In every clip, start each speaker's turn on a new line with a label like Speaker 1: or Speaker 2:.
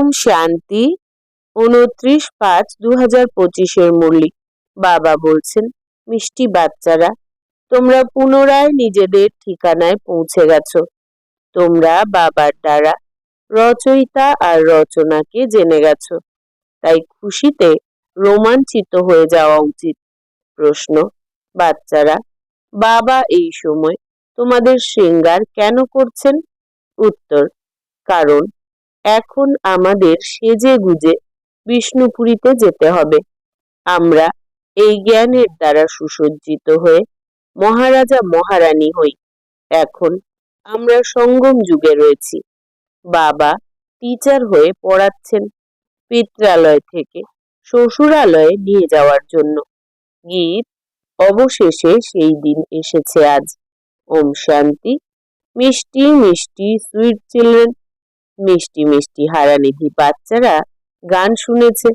Speaker 1: ওম শান্তি উনত্রিশ পাঁচ দু হাজার পঁচিশের মুরলি। বাবা বলছেন, মিষ্টি বাচ্চারা, তোমরা পুনরায় নিজেদের ঠিকানায় পৌঁছে গেছো। তোমরা বাবার দ্বারা রচয়িতা আর রচনাকে জেনে গেছো। তাই খুশিতে রোমাঞ্চিত হয়ে যাওয়া উচিত। প্রশ্ন, বাচ্চারা, বাবা এই সময় তোমাদের শৃঙ্গার কেন করছেন? উত্তর, কারণ এখন আমাদের সেজে গুজে বিষ্ণুপুরীতে যেতে হবে। আমরা এই জ্ঞানের দ্বারা সুসজ্জিত হয়ে মহারাজা মহারানী হই। এখন আমরা সঙ্গম যুগে রয়েছি। বাবা টিচার হয়ে পড়াচ্ছেন পিত্রালয় থেকে শ্বশুরালয়ে নিয়ে যাওয়ার জন্য। গীত অবশেষে সেই দিন এসেছে আজ। ওম শান্তি, মিষ্টি মিষ্টি সুইট চিলড্রেন মিষ্টি মিষ্টি হারানিধি বাচ্চারা গান শুনেছে।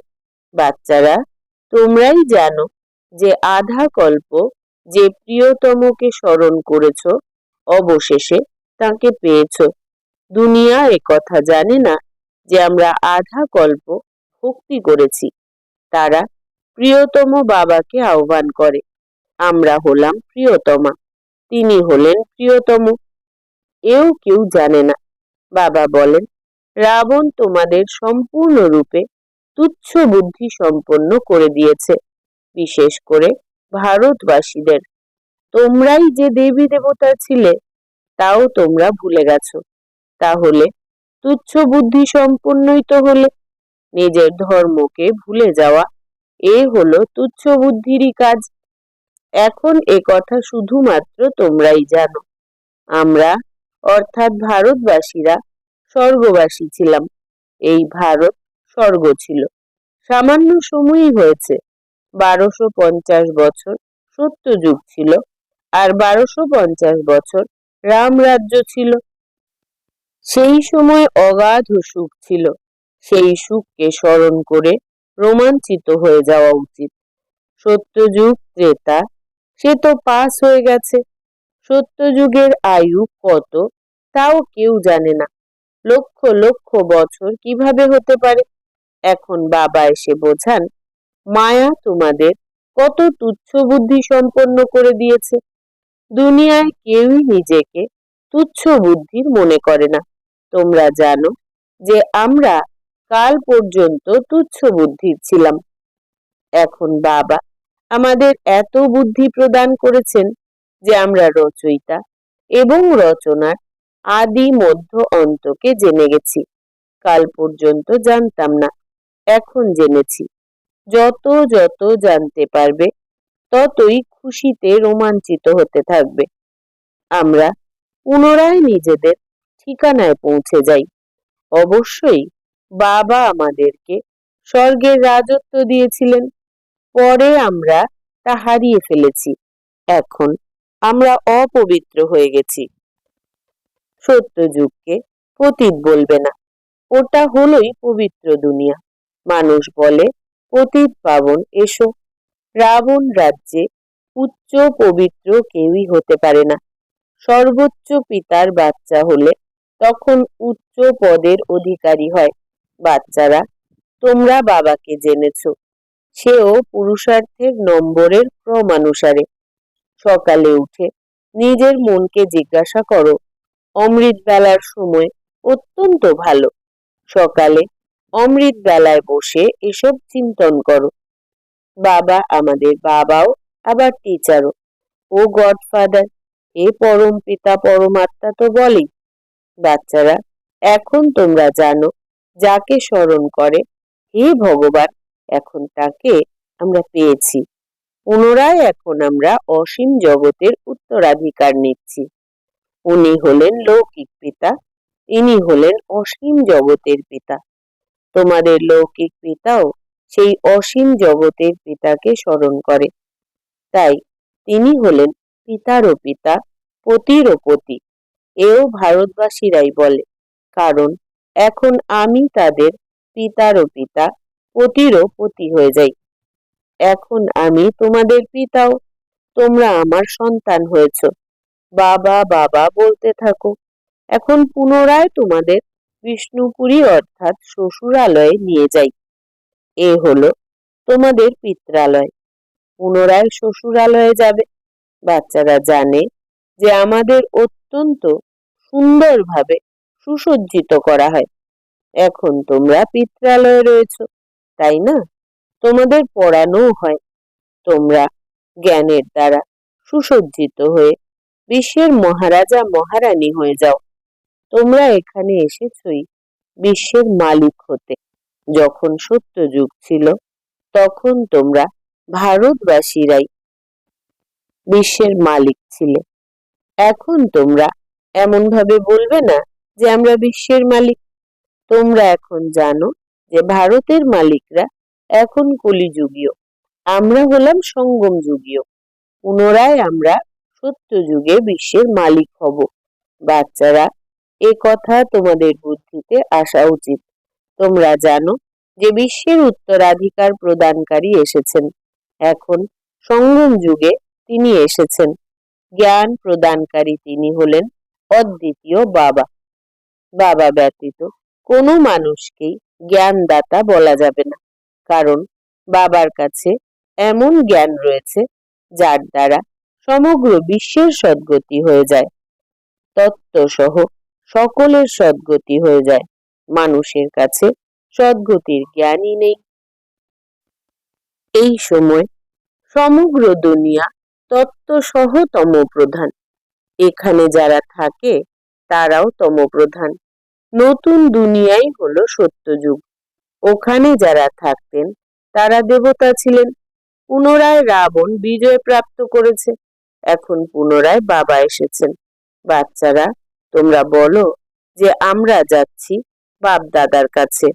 Speaker 1: বাচ্চারা, তোমরাই জানো যে আধা কল্প যে প্রিয়তমকে স্মরণ করেছ, অবশেষে তাকে পেয়েছ। দুনিয়া কথা জানে না যে আমরা আধা কল্প ভক্তি করেছি। তারা প্রিয়তম বাবাকে আহ্বান করে, আমরা হলাম প্রিয়তমা, তিনি হলেন প্রিয়তম। এও কেউ জানে না। বাবা বলেন রাবণ তোমাদের সম্পূর্ণরূপে তুচ্ছ বুদ্ধি সম্পন্ন করে দিয়েছে, বিশেষ করে ভারতবাসীদের। তোমরাই যে দেবী দেবতা ছিলে, তাও তোমরা ভুলে গেছো। তাহলে তুচ্ছ বুদ্ধি সম্পন্নই তো হলে, নিজের ধর্মকে ভুলে যাওয়া, এ হলো তুচ্ছ বুদ্ধিরই কাজ। এখন এ কথা শুধুমাত্র তোমরাই জানো। আমরা, অর্থাৎ ভারতবাসীরা স্বর্গবাসী ছিলাম। এই ভারত স্বর্গ ছিল। সামান্য সময়ই হয়েছে। বারোশো পঞ্চাশ বছর সত্যযুগ ছিল আর বারোশো পঞ্চাশ বছর রাম রাজ্য ছিল। সেই সময় অগাধ সুখ ছিল। সেই সুখকে স্মরণ করে রোমাঞ্চিত হয়ে যাওয়া উচিত। সত্যযুগ ত্রেতা, সে তো পাস হয়ে গেছে। সত্যযুগের আয়ু কত, তাও কেউ জানে না। লক্ষ লক্ষ বছর কীভাবে হতে পারে? এখন বাবা এসে বোঝান, মায়া তোমাদের কত তুচ্ছ বুদ্ধি সম্পন্ন করে দিয়েছে। দুনিয়ায় কেউই নিজেকে তুচ্ছ বুদ্ধির মনে করে না। তোমরা জানো যে আমরা কাল পর্যন্ত তুচ্ছ বুদ্ধির ছিলাম। এখন বাবা আমাদের এত বুদ্ধি প্রদান করেছেন যে আমরা রচয়িতা এবং রচনার আদি মধ্য অন্তকে জেনে গেছি। কাল পর্যন্ত জানতাম না, এখন জেনেছি। যত যত জানতে পারবে, ততই খুশিতে রোমাঞ্চিত হতে থাকবে। আমরা পুনরায় নিজেদের ঠিকানায় পৌঁছে যাই। অবশ্যই বাবা আমাদেরকে স্বর্গের রাজত্ব দিয়েছিলেন, পরে আমরা তা হারিয়ে ফেলেছি। এখন আমরা অপবিত্র হয়ে গেছি। সত্যযুগকে পতীত বলবে না। ওটা হলোই পবিত্র দুনিয়া। মানুষ বলে, পতীত পাবন, এসো। রাবণ রাজ্যে উচ্চ পবিত্র কেউই হতে পারে না। সর্বোচ্চ পিতার বাচ্চা হলে তখন উচ্চ পদের অধিকারী হয়। বাচ্চারা, তোমরা বাবাকে জেনেছ। সেও পুরুষার্থের নম্বরের ক্রমানুসারে সকালে উঠে নিজের মনকে জিজ্ঞাসা করো অমৃত বেলার সময় অত্যন্ত ভালো। সকালে অমৃত বেলায় বসে এসব চিন্তন করো। বাবা আমাদের বাবাও আবার টিচারও। ও গডফাদার, এ পরম পিতা, পরমাত্মা তো বলেই। বাচ্চারা, এখন তোমরা জানো যাকে স্মরণ করে, হে ভগবান, এখন তাকে আমরা পেয়েছি। পুনরায় এখন আমরা অসীম জগতের উত্তরাধিকার নিচ্ছি। উনি হলেন লৌকিক পিতা, ইনি হলেন অসীম জগতের পিতা। তোমাদের লৌকিক পিতাও সেই অসীম জগতের পিতাকে স্মরণ করে। তাই তিনি হলেন পিতারও পিতা, পতিরও পতি। এও ভারতবাসীরাই বলে, কারণ এখন আমি তাদের পিতারও পিতা, পতিরও পতি হয়ে যাই। এখন আমি তোমাদের পিতাও, তোমরা আমার সন্তান হয়েছ। বাবা বাবা বলতে থাকো। এখন পুনরায় তোমাদের বিষ্ণুপুরী অর্থাৎ শ্বশুরালয়ে নিয়ে যাই। এ হলো তোমাদের পিত্রালয়। পুনরায় শ্বশুরালয়ে যাবে। বাচ্চারা জানে যে আমাদের অত্যন্ত সুন্দরভাবে সুসজ্জিত করা হয়। এখন তোমরা পিত্রালয়ে রয়েছ, তাই না? তোমাদের পড়ানোও হয়। তোমরা জ্ঞানের দ্বারা সুসজ্জিত হয়ে বিশ্বের মহারাজা, মহারানী হয়ে যাও। তোমরা এখানে এসেছই বিশ্বের মালিক হতে। যখন সত্য যুগ ছিল, তখন তোমরা ভারতবাসীরাই বিশ্বের মালিক ছিলে। এখন তোমরা এমন ভাবে বলবে না যে আমরা বিশ্বের মালিক। তোমরা এখন জানো যে ভারতের মালিকরা এখন কলিযুগীয়। আমরা হলাম সঙ্গম যুগীয় পুনরায় আমরা সত্য যুগে বিশ্বের মালিক হব। বাচ্চারা, এ কথা তোমাদের বুদ্ধিতে আসা উচিত। তোমরা জানো যে বিশ্বের উত্তরাধিকার প্রদানকারী এসেছেন। এখন সঙ্গম যুগে তিনি এসেছেন। জ্ঞান প্রদানকারী তিনি হলেন অদ্বিতীয় বাবা। বাবা ব্যতীত কোনো মানুষকেই জ্ঞানদাতা বলা যাবে না। কারণ বাবার কাছে এমন জ্ঞান রয়েছে যার দ্বারা সমগ্র বিশ্বের সদ্গতি হয়ে যায়। তত্ত্বসহ সকলের সদ্গতি হয়ে যায়। মানুষের কাছে সদ্গতির জ্ঞানই নেই। এই সময় সমগ্র দুনিয়া তত্ত্বসহ তমপ্রধান। এখানে যারা থাকে, তারাও তমপ্রধান। নতুন দুনিয়াই হলো সত্যযুগ। ওখানে যারা থাকতেন, তারা দেবতা ছিলেন। পুনরায় রাবণ বিজয় প্রাপ্ত করেছে। এখন পুনরায় বাবা এসেছেন। বাচ্চারা, তোমরা বলো যে আমরা যাচ্ছি বাপ দাদার কাছে।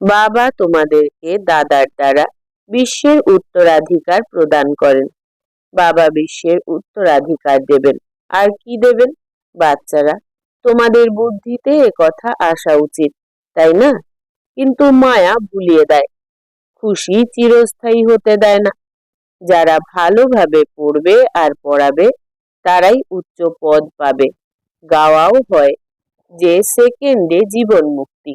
Speaker 1: বাবা তোমাদেরকে দাদার দ্বারা বিশ্বের উত্তরাধিকার প্রদান করেন। বাবা বিশ্বের উত্তরাধিকার দেবেন। আর কি দেবেন? বাচ্চারা, তোমাদের বুদ্ধিতে কথা আসা উচিত, তাই না? কিন্তু মায়া ভুলিয়ে দেয়। খুশি চিরস্থায়ী হতে দেয় না। যারা ভালোভাবে পড়বে আর পড়াবে, তারাই উচ্চ পদ পাবে। গাওয়াও হয় যে সেকেন্ডে জীবন মুক্তি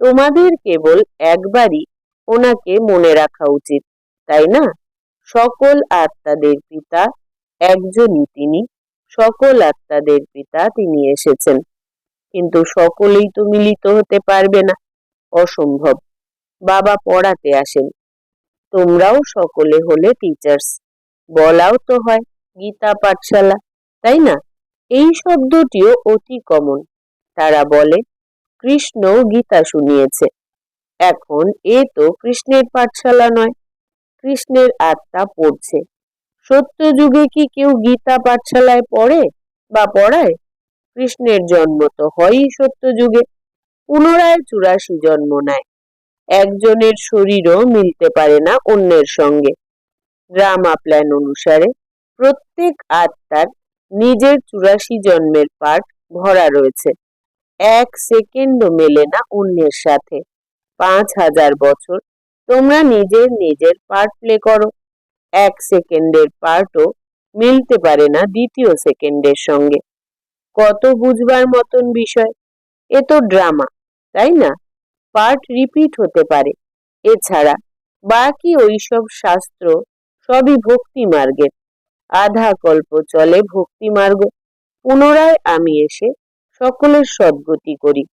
Speaker 1: তোমাদের কেবল একবারই ওনাকে মনে রাখা উচিত, তাই না? সকল আত্মাদের পিতা একজনই তিনি, সকল আত্মাদের পিতা তিনি এসেছেন। কিন্তু সকলেই তো মিলিত হতে পারবে না। অসম্ভব। বাবা পড়াতে আসেন। তোমরাও সকলে হলে টিচার্স বলাও তো হয়, গীতা পাঠশালা, তাই না? এই শব্দটিও অতি কমন তারা বলে কৃষ্ণ গীতা শুনিয়েছে। এখন এ তো কৃষ্ণের পাঠশালা নয়, কৃষ্ণের আত্মা পড়ছে। সত্য যুগে কি কেউ গীতা পাঠশালায় পড়ে বা পড়ায়? কৃষ্ণের জন্ম তো হয়ই সত্য যুগে পুনরায় চুরাশি জন্ম নেয়। একজনের শরীরও মিলতে পারে না অন্যের সঙ্গে। ড্রামা প্ল্যান অনুসারে প্রত্যেক আত্মার নিজের চুরাশি জন্মের পাঠ ভরা রয়েছে। এক সেকেন্ডও মেলে না অন্যের সাথে। পাঁচ হাজার বছর তোমরা নিজের নিজের পার্ট প্লে করো। এক সেকেন্ডের পার্টও মিলতে পারে না দ্বিতীয় সেকেন্ডের সঙ্গে। কত বুঝবার মতন বিষয়? এ তো ড্রামা, তাই না? পার্ট রিপিট হতে পারে। এছাড়া বাকি ওইসব শাস্ত্র সবই ভক্তি মার্গের। আধা কল্প চলে ভক্তি মার্গ। পুনরায় আমি এসে সকলের সদ্গতি করি।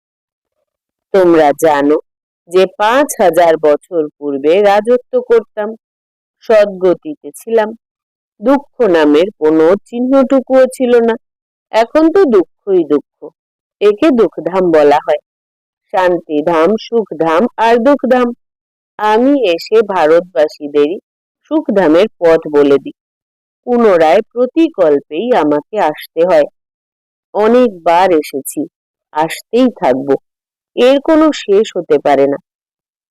Speaker 1: তোমরা জানো যে পাঁচ হাজার বছর পূর্বে রাজত্ব করতাম, সদ্গতিতে ছিলাম। দুঃখ নামের কোনো চিহ্নটুকুও ছিল না। এখন তো দুঃখই দুঃখ। একে দুঃখধাম বলা হয়। শান্তিধাম সুখধাম আর দুঃখধাম আমি এসে ভারতবাসীদেরই সুখধামের পথ বলে দিই। পুনরায় প্রতিকল্পেই আমাকে আসতে হয়। অনেকবার এসেছি, আসতেই থাকব। এর কোনো শেষ হতে পারে না।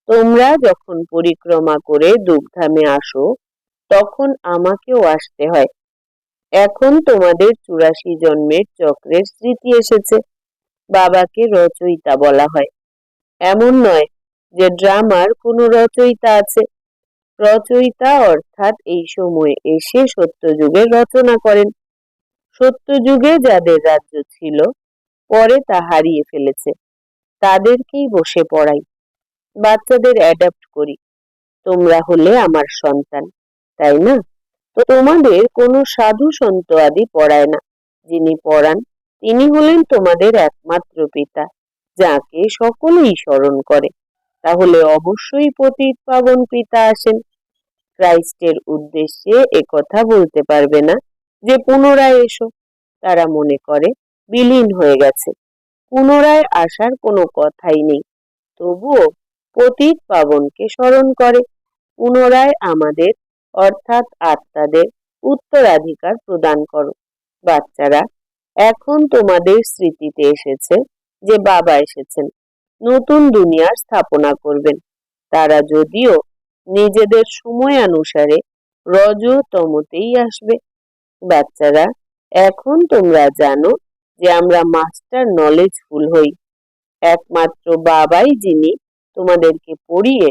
Speaker 1: তোমরা যখন পরিক্রমা করে দুগ্ধামে আসো, তখন আমাকেও আসতে হয়। এখন তোমাদের চুরাশি জন্মের চক্রের স্মৃতি এসেছে। বাবাকে রচয়িতা বলা হয়। এমন নয় যে ড্রামার কোনো রচয়িতা আছে। রচয়িতা অর্থাৎ এই সময়ে এসে সত্যযুগের রচনা করেন। সত্যযুগে যাদের রাজ্য ছিল, পরে তা হারিয়ে ফেলেছে। তাদেরকেই বসে পড়াই। বাচ্চাদের অ্যাডাপ্ট করি। তোমরা হলে আমার সন্তান, তাই না? তো তোমাদের কোনো সাধু সন্ত আদি পড়ায় না, যিনি পড়ান তিনি হলেন তোমাদের একমাত্র পিতা, যাকে সকলেই স্মরণ করে। তাহলে অবশ্যই পতিত পাবন পিতা আসেন। ক্রাইস্টের উদ্দেশ্যে একথা বলতে পারবে না যে পুনরায় এসো। তারা মনে করে, বিলীন হয়ে গেছে। পুনরায় আসার কোনো কথাই নেই। তবুও পতিত পাবনকে স্মরণ করে। পুনরায় আমাদের, অর্থাৎ আত্মাদের, উত্তরাধিকার প্রদান করো। বাচ্চারা এখন তোমাদের স্মৃতিতে এসেছে যে বাবা এসেছেন, নতুন দুনিয়ার স্থাপনা করবেন। তারা যদিও নিজেদের সময়ানুসারে রজতমতেই আসবে। বাচ্চারা, এখন তোমরা জানো যে আমরা মাস্টার নলেজফুল হই। একমাত্র বাবাই যিনি তোমাদেরকে পড়িয়ে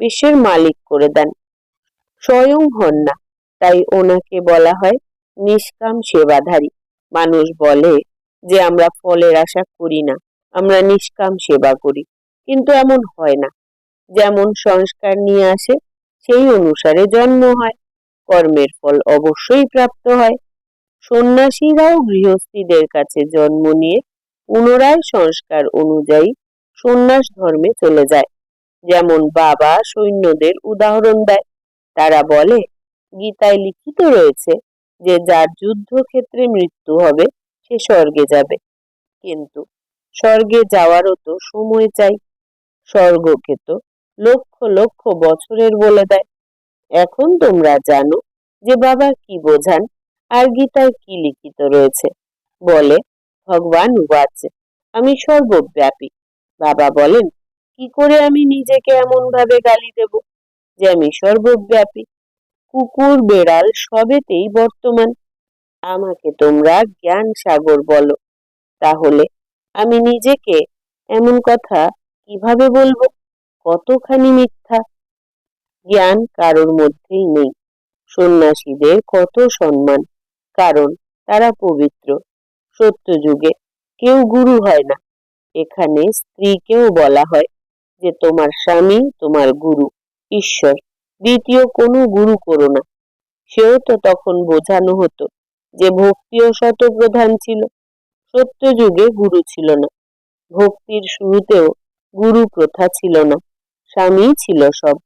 Speaker 1: বিশ্বের মালিক করে দেন। স্বয়ং হন না, তাই ওনাকে বলা হয় নিষ্কাম সেবাধারী। মানুষ বলে যে আমরা ফলের আশা করি না, আমরা নিষ্কাম সেবা করি। কিন্তু এমন হয় না। যেমন সংস্কার নিয়ে আসে, সেই অনুসারে জন্ম হয়। কর্মের ফল অবশ্যই প্রাপ্ত হয়। সন্ন্যাসীরাও গৃহস্থীদের কাছে জন্ম নিয়ে পুনরায় সংস্কার অনুযায়ী সন্ন্যাস ধর্মে চলে যায়। যেমন বাবা সৈন্যদের উদাহরণ দেয়। তারা বলে, গীতায় লিখিত রয়েছে যে যার যুদ্ধক্ষেত্রে মৃত্যু হবে, সে স্বর্গে যাবে। কিন্তু স্বর্গে যাওয়ারও তো সময় চাই। স্বর্গকে তো লক্ষ লক্ষ বছরের বলে দেয়। এখন তোমরা জানো যে বাবা কি বোঝান আর গীতায় কি লিখিত রয়েছে। বলে, ভগবান উবাচ আমি সর্বব্যাপী বাবা বলেন, কি করে আমি নিজেকে এমন ভাবে গালি দেব যে আমি সর্বব্যাপী কুকুর বেড়াল সবেতেই বর্তমান। আমাকে তোমরা জ্ঞান সাগর বলো, তাহলে আমি নিজেকে এমন কথা কীভাবে বলব? কতখানি মিথ্যা? জ্ঞান কারোর মধ্যেই নেই। সন্ন্যাসীদের কত সম্মান, কারণ তারা পবিত্র। সত্যযুগে কেউ গুরু হয় না। এখানে স্ত্রীকেও বলা হয় যে তোমার স্বামী তোমার গুরু, ঈশ্বর। দ্বিতীয় কোনো গুরু করো না। সেও তো তখন বোঝানো হতো যে ভক্তিও শতপ্রধান ছিল। সত্যযুগে গুরু ছিল না। ভক্তির শুরুতেও গুরু প্রথা ছিল না। স্বামী ছিল সব।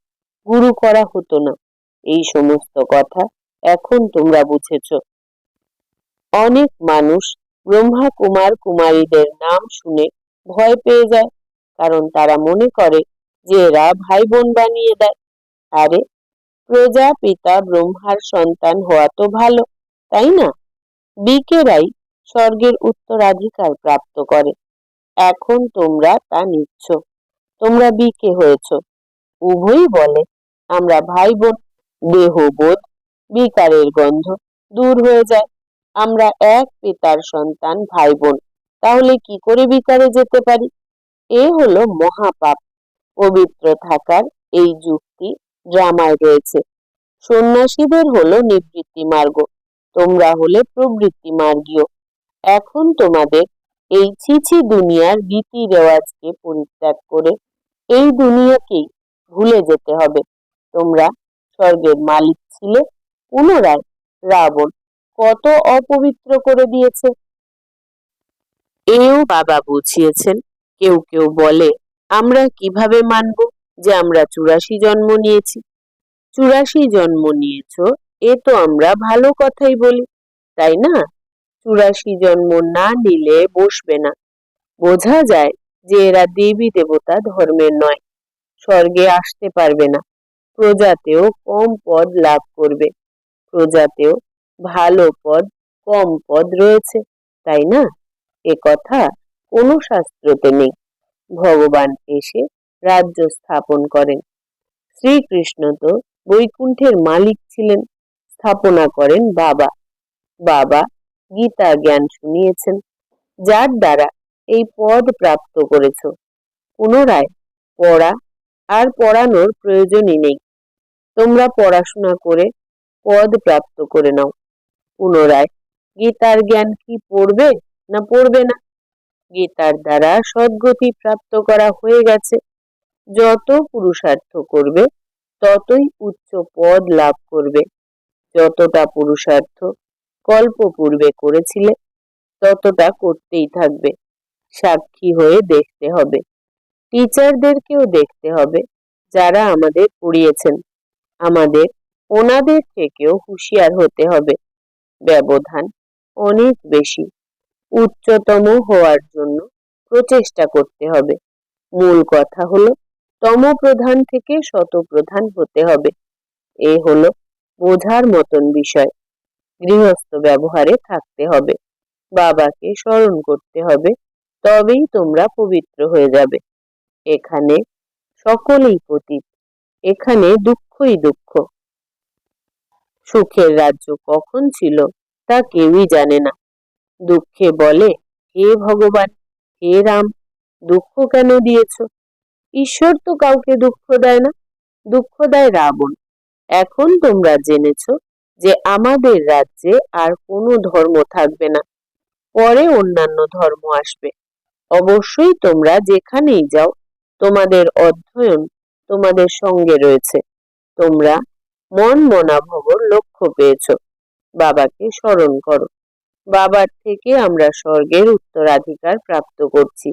Speaker 1: গুরু করা হতো না। এই সমস্ত কথা এখন তোমরা বুঝেছ। অনেক মানুষ ব্রহ্মা কুমার কুমারীদের নাম শুনে ভয় পেয়ে যায়। কারণ তারা মনে করে যে এরা ভাই বোন বানিয়ে দেয়। আরে প্রজাপিতা ব্রহ্মার সন্তান হওয়া তো ভালো, তাই না? বিকেরাই স্বর্গের উত্তরাধিকার প্রাপ্ত করে। এখন তোমরা তা নিচ্ছ। তোমরা বিকে হয়েছ। উভয়ই বলে, আমরা ভাই বোন দেহবোধ, বিকারের গন্ধ দূর হয়ে যায়। আমরা এক পিতার সন্তান ভাই বোন তাহলে কি করে বিকারে যেতে পারি? এ হলো মহাপাপ। পবিত্র থাকার এই যুক্তি ড্রামায় রয়েছে। সন্ন্যাসীদের হলো নিবৃত্তি মার্গ। তোমরা হলে প্রবৃত্তি মার্গীয়। এখন তোমাদের এই ছিছি দুনিয়ার রীতি রেওয়াজকে পরিত্যাগ করে এই দুনিয়াকেই ভুলে যেতে হবে। তোমরা স্বর্গের মালিক ছিলে, পুনরায় রাবণ কত অপবিত্র করে দিয়েছে। এও বাবা বুঝিয়েছেন, কেউ কেউ বলে, আমরা কীভাবে মানব? যে আমরা চুরাশি জন্ম নিয়েছি। চুরাশি জন্ম নিয়েছ, এ তো আমরা ভালো কথাই বলি, তাই না? চুরাশি জন্ম না নিলে বসবে না। বোঝা যায় যে এরা দেবী দেবতা ধর্মের নয়, স্বর্গে আসতে পারবে না। প্রজাতেও কম পদ লাভ করবে। প্রজাতেও ভালো পদ, কম পদ রয়েছে, তাই না? এ কথা কোনো শাস্ত্রতে নেই। ভগবান এসে রাজ্য স্থাপন করেন। শ্রীকৃষ্ণ তো বৈকুণ্ঠের মালিক ছিলেন, স্থাপনা করেন বাবা। বাবা গীতা জ্ঞান শুনিয়েছেন, যার দ্বারা এই পদ প্রাপ্ত করেছ। পুনরায় পড়া আর পড়ানোর প্রয়োজনই নেই। তোমরা পড়াশোনা করে পদ প্রাপ্ত করে নাও। পুনরায় গীতার জ্ঞান কি পড়বে না পড়বে না? গীতার দ্বারা সদ্গতি প্রাপ্ত করা হয়ে গেছে। যত পুরুষার্থ করবে, ততই উচ্চ পদ লাভ করবে। যতটা পুরুষার্থ কল্প পূর্বে করেছিলে, ততটা করতেই থাকবে। সাক্ষী হয়ে দেখতে হবে। টিচারদেরকেও দেখতে হবে যারা আমাদের পড়িয়েছেন। আমাদের ওনাদের থেকেও হুঁশিয়ার হতে হবে। ব্যবধান অনেক বেশি। উচ্চতম হওয়ার জন্য প্রচেষ্টা করতে হবে। মূল কথা হলো তম প্রধান থেকে শত প্রধান হতে হবে। এ হলো বোঝার মতন বিষয়। গৃহস্থ ব্যবহারে থাকতে হবে। বাবাকে স্মরণ করতে হবে। তবেই তোমরা পবিত্র হয়ে যাবে। এখানে সকলেই পতীত। এখানে দুঃখই দুঃখ। সুখের রাজ্য কখন ছিল তা কেউই জানে না। দুঃখে বলে, হে ভগবান, হে রাম, দুঃখ কেন দিয়েছ? ঈশ্বর তো কাউকে দুঃখ দেয় না, দুঃখ দেয় রাবণ। এখন তোমরা জেনেছ যে আমাদের রাজ্যে আর কোনো ধর্ম থাকবে না, পরে অন্যান্য ধর্ম আসবে। অবশ্যই তোমরা যেখানেই যাও, তোমাদের অধ্যয়ন তোমাদের সঙ্গে রয়েছে। তোমরা মন মনাভবর লক্ষ্য পেয়েছ। বাবাকে স্মরণ করো। বাবার থেকে আমরা স্বর্গের উত্তরাধিকার প্রাপ্ত করছি।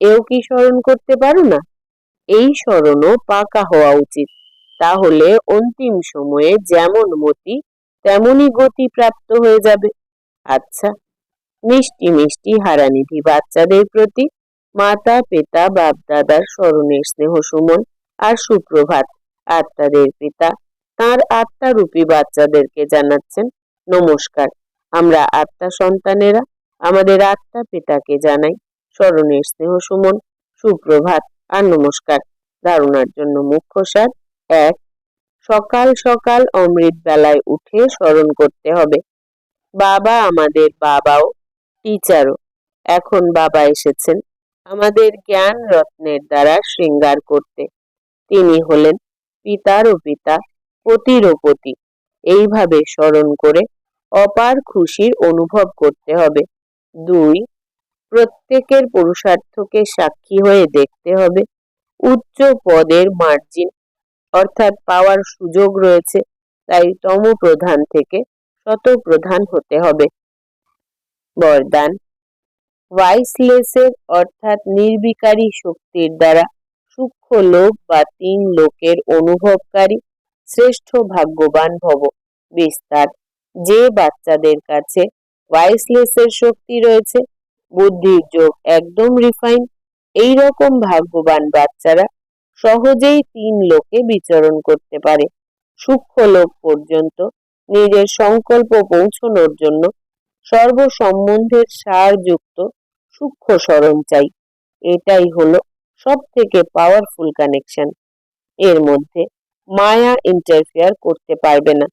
Speaker 1: এও কি স্মরণ করতে পারো না? এই স্মরণও পাকা হওয়া উচিত। তাহলে অন্তিম সময়ে যেমন মতি, তেমনই গতি প্রাপ্ত হয়ে যাবে। আচ্ছা মিষ্টি মিষ্টি হারানিধি বাচ্চাদের প্রতি মাতা পিতা বাপ দাদার স্মরণের স্নেহ সুমন আর সুপ্রভাত আত্মাদের পিতা তার আত্মারূপী বাচ্চাদেরকে জানাচ্ছেন, নমস্কার, আমরা আত্মা সন্তানেরা, আমাদের আত্মা পিতাকে জানাই স্মরণের স্নেহ সুমন, সুপ্রভাত আর নমস্কার। ধারণার জন্য মুখ্য সার এক, সকাল সকাল অমৃত বেলায় উঠে স্মরণ করতে হবে। বাবা আমাদের বাবাও, টিচারও। এখন বাবা এসেছেন। আমাদের জ্ঞান রত্নের দ্বারা শৃঙ্গার করতে। তিনি হলেন পিতারও পিতা পতিরও পতি এইভাবে স্মরণ করে অপার খুশির অনুভব করতে হবে। দুই প্রত্যেকের পুরুষার্থকে সাক্ষী হয়ে দেখতে হবে। উচ্চ পদের মার্জিন অর্থাৎ পাওয়ার সুযোগ রয়েছে, তাই তম প্রধান থেকে শত প্রধান হতে হবে। বরদান ওয়াইসলেসের অর্থাৎ নির্বিকারী শক্তির দ্বারা সূক্ষ্ম লোক বা তিন লোকের অনুভবকারী শ্রেষ্ঠ ভাগ্যবান ভব। বিস্তার, যে বাচ্চাদের কাছে ওয়াইসলেসের শক্তি রয়েছে বুদ্ধির যোগ একদম রিফাইন এই রকম ভাগ্যবান বাচ্চারা সহজেই তিন লোকে বিচরণ করতে পারে। সূক্ষ্ম লোক পর্যন্ত, নিজের সংকল্প পৌঁছনোর জন্য সর্বসম্বন্ধের সারযুক্ত সূক্ষ্ম স্মরণ চাই। এটাই হলো সব থেকে পাওয়ারফুল কানেকশন এর মধ্যে মায়া ইন্টারফেয়ার করতে পারবে না।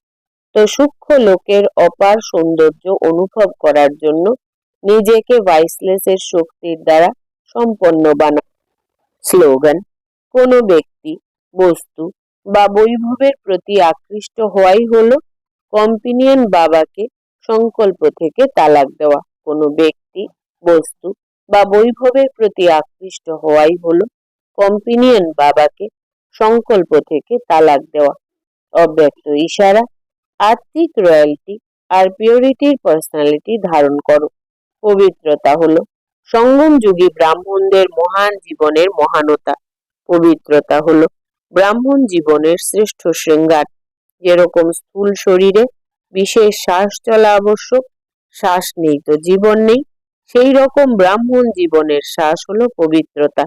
Speaker 1: তো সূক্ষ্ম লোকের অপার সৌন্দর্য অনুভব করার জন্য নিজেকে ভাইসলেসের শক্তির দ্বারা সম্পন্ন বানা স্লোগান কোনো ব্যক্তি, বস্তু বা বৈভবের প্রতি আকৃষ্ট হওয়াই হলো কম্পিনিয়ন বাবাকে সংকল্প থেকে তালাক দেওয়া। কোনো ব্যক্তি, বস্তু বা বৈভবের প্রতি আকৃষ্ট হওয়াই হলো কম্পিনিয়ন বাবাকে সংকল্প থেকে তালাক দেওয়া। অব্যক্ত ইশারা আত্মিক রয়্যালটি আর পিওরিটির পার্সোনালিটি ধারণ করো। পবিত্রতা হলো সঙ্গম যুগী ব্রাহ্মণদের মহান জীবনের মহানতা। পবিত্রতা হলো ব্রাহ্মণ জীবনের শ্রেষ্ঠ শৃঙ্গার। যেরকম স্থূল শরীরে বিশেষ শ্বাস চলা আবশ্যক, শ্বাস নেই তো জীবন নেই সেই রকম ব্রাহ্মণ জীবনের শ্বাস হলো পবিত্রতা।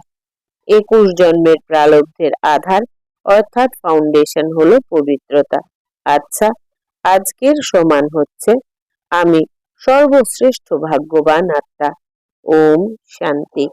Speaker 1: একুশ জন্মের প্রালব্ধের আধার অর্থাৎ ফাউন্ডেশন হলো পবিত্রতা। আচ্ছা আজকের সমান হচ্ছে আমি সর্বশ্রেষ্ঠ ভাগ্যবান আত্মা। ওম শান্তি।